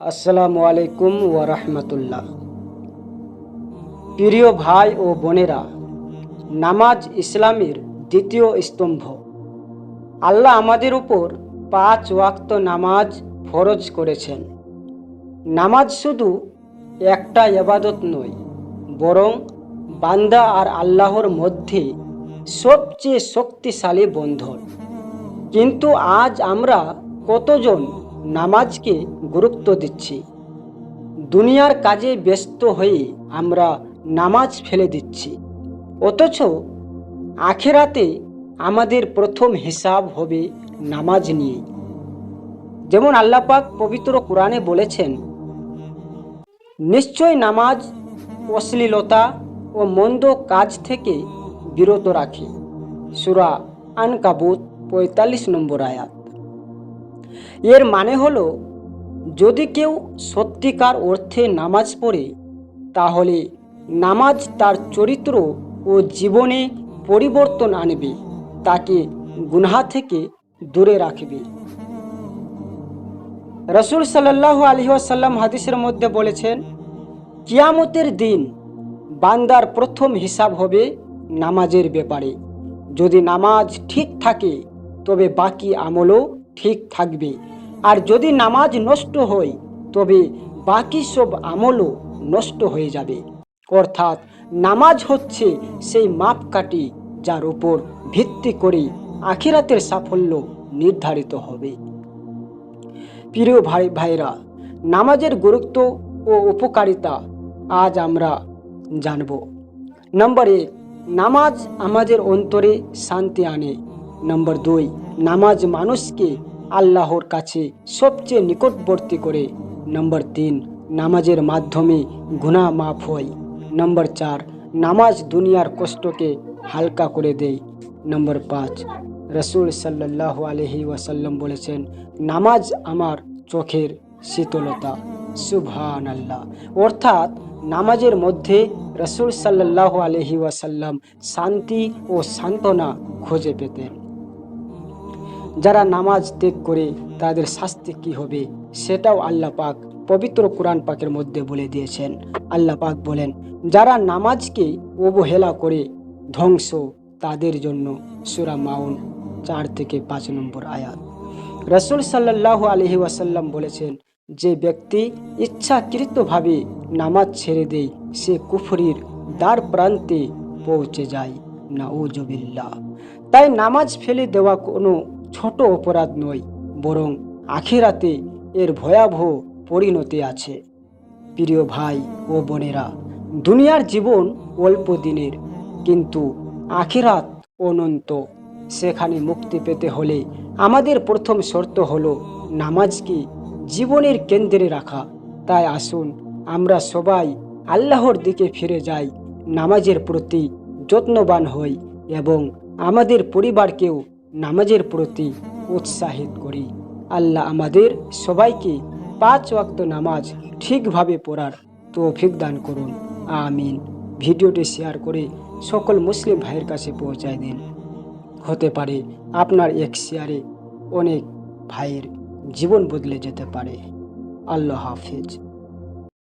আসসালামু আলাইকুম ওয়া রাহমাতুল্লাহ। প্রিয় ভাই ও বোনেরা, নামাজ ইসলামের দ্বিতীয় স্তম্ভ। আল্লাহ আমাদের উপর পাঁচ ওয়াক্ত নামাজ ফরজ করেছেন। নামাজ শুধু একটা এবাদত নয়, বরং বান্দা আর আল্লাহর মধ্যে সবচেয়ে শক্তিশালী বন্ধন। কিন্তু আজ আমরা কতজন নামাজকে গুরুত্ব দিচ্ছি। দুনিয়ার কাজে ব্যস্ত হয়ে আমরা নামাজ ফেলে দিচ্ছি। অথচ আখেরাতে আমাদের প্রথম হিসাব হবে নামাজ নিয়ে। যেমন আল্লাপাক পবিত্র কোরআনে বলেছেন, নিশ্চয় নামাজ অশ্লীলতা ও মন্দ কাজ থেকে বিরত রাখে। সুরা আনকাবুত পঁয়তাল্লিশ নম্বর আয়াত। এর মানে হলো, যদি কেউ সত্যিকার অর্থে নামাজ পড়ে, তাহলে নামাজ তার চরিত্র ও জীবনে পরিবর্তন আনবে, তাকে গুনহা থেকে দূরে রাখবে। রসুল সাল্লাহ আলহি আসাল্লাম হাদিসের মধ্যে বলেছেন, কিয়ামতের দিন বান্দার প্রথম হিসাব হবে নামাজের ব্যাপারে। যদি নামাজ ঠিক থাকে, তবে বাকি আমলও ঠিক থাকবে। আর যদি নামাজ নষ্ট হয়, তবে বাকি সব আমলও নষ্ট হয়ে যাবে। অর্থাৎ নামাজ হচ্ছে সেই মাপকাঠি যার উপর ভিত্তি করে আখিরাতের সাফল্য নির্ধারিত হবে। প্রিয় ভাই ভাইরা নামাজের গুরুত্ব ও উপকারিতা আজ আমরা জানব। নম্বর এক নামাজ আমাদের অন্তরে শান্তি আনে। নম্বর দুই, নামাজ মানুষকে আল্লাহর কাছে সবচেয়ে নিকটবর্তী করে। নম্বর তিন, নামাজের মাধ্যমে গুণা মাফ হয়। নম্বর চার, নামাজ দুনিয়ার কষ্টকে হালকা করে দেয়। নম্বর পাঁচ, রসুল সাল্লাহ আলহি ওয়াসাল্লাম বলেছেন, নামাজ আমার চোখের শীতলতা। সুবহান আল্লাহ অর্থাৎ নামাজের মধ্যে রসুল সাল্লাহ আলহি ওয়াসাল্লাম শান্তি ও সান্ত্বনা খুঁজে পেতেন। যারা নামাজ ত্যাগ করে তাদের শাস্তি কি হবে, সেটাও আল্লাহ পাক পবিত্র কোরআন পাকের মধ্যে বলে দিয়েছেন। আল্লাহ পাক বলেন, যারা নামাজকে অবহেলা করে ধ্বংস, তাদের জন্য সুরা মাউন চার থেকে পাঁচ নম্বর আয়াত। রসুল সাল্লাহ আলহি ওয়াসাল্লাম বলেছেন, যে ব্যক্তি ইচ্ছাকৃতভাবে নামাজ ছেড়ে দেয়, সে কুফরির দ্বার প্রান্তে পৌঁছে যায়। না তাই নামাজ ফেলে দেওয়া কোনো ছোট অপরাধ নয়, বরং আখিরাতে এর ভয়াবহ পরিণতি আছে। প্রিয় ভাই ও বোনেরা, দুনিয়ার জীবন অল্প দিনের, কিন্তু আখিরাত অনন্ত। সেখানে মুক্তি পেতে হলে আমাদের প্রথম শর্ত হলো নামাজকে জীবনের কেন্দ্রে রাখা। তাই আসুন আমরা সবাই আল্লাহর দিকে ফিরে যাই, নামাজের প্রতি যত্নবান হই এবং আমাদের পরিবারকেও নামাজের প্রতি উৎসাহিত করি। আল্লাহ আমাদের সবাইকে পাঁচ ওয়াক্ত নামাজ ঠিকভাবে পড়ার তৌফিক দান করুন। আমিন। ভিডিওটি শেয়ার করে সকল মুসলিম ভাইয়ের কাছে পৌঁছায় দিন। হতে পারে আপনার এক শেয়ারে অনেক ভাইয়ের জীবন বদলে যেতে পারে। আল্লাহ হাফিজ।